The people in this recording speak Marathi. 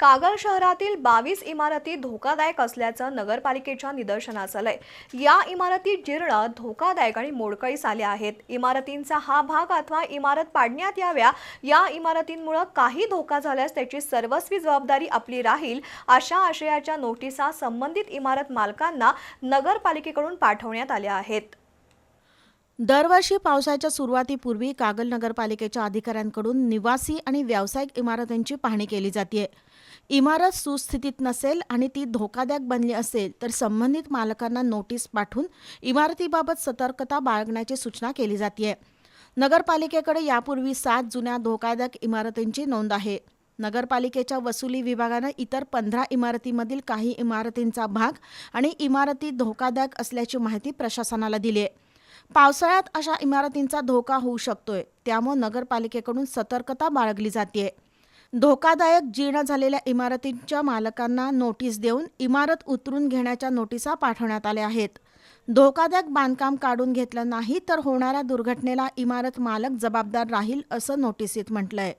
कागल शहरातील बावीस इमारती धोकादायक असल्याचं नगरपालिकेच्या निदर्शनास आलंय या इमारती जीर्ण धोकादायक आणि मोडकळीस आल्या आहेत. इमारतींचा हा भाग अथवा इमारत पाडण्यात याव्या या इमारतींमुळे काही धोका झाल्यास त्याची सर्वस्वी जबाबदारी आपली राहील अशा आशयाच्या नोटिसा संबंधित इमारत मालकांना नगरपालिकेकडून पाठवण्यात आल्या आहेत. दरवर्षी पावसाच्या सुरुवातीपूर्वी कागल नगरपालिकेच्या अधिकाऱ्यांकडून निवासी आणि व्यावसायिक इमारतींची पाहणी केली जाते इमारत सुस्थितीत नसेल आणि ती धोकादायक बनली असेल तर संबंधित मालकांना नोटीस पाठवून इमारतीबाबत सतर्कता बाळगण्याची सूचना केली जाते नगरपालिकेकडे यापूर्वी सात जुन्या धोकादायक इमारतींची नोंद आहे. नगरपालिकेच्या वसुली विभागानं इतर पंधरा इमारतीमधील काही इमारतींचा भाग आणि इमारती धोकादायक असल्याची माहिती प्रशासनाला दिली आहे पावसाळ्यात अशा इमारतींचा धोका होऊ शकतोय त्यामुळे नगरपालिकेकडून सतर्कता बाळगली जाते धोकादायक जीर्ण झालेल्या इमारतींच्या मालकांना नोटीस देऊन इमारत उतरून घेण्याच्या नोटिसा पाठवण्यात आल्या आहेत. धोकादायक बांधकाम काढून घेतलं नाही तर होणाऱ्या दुर्घटनेला इमारत मालक जबाबदार राहील असं नोटिसीत म्हटलंय.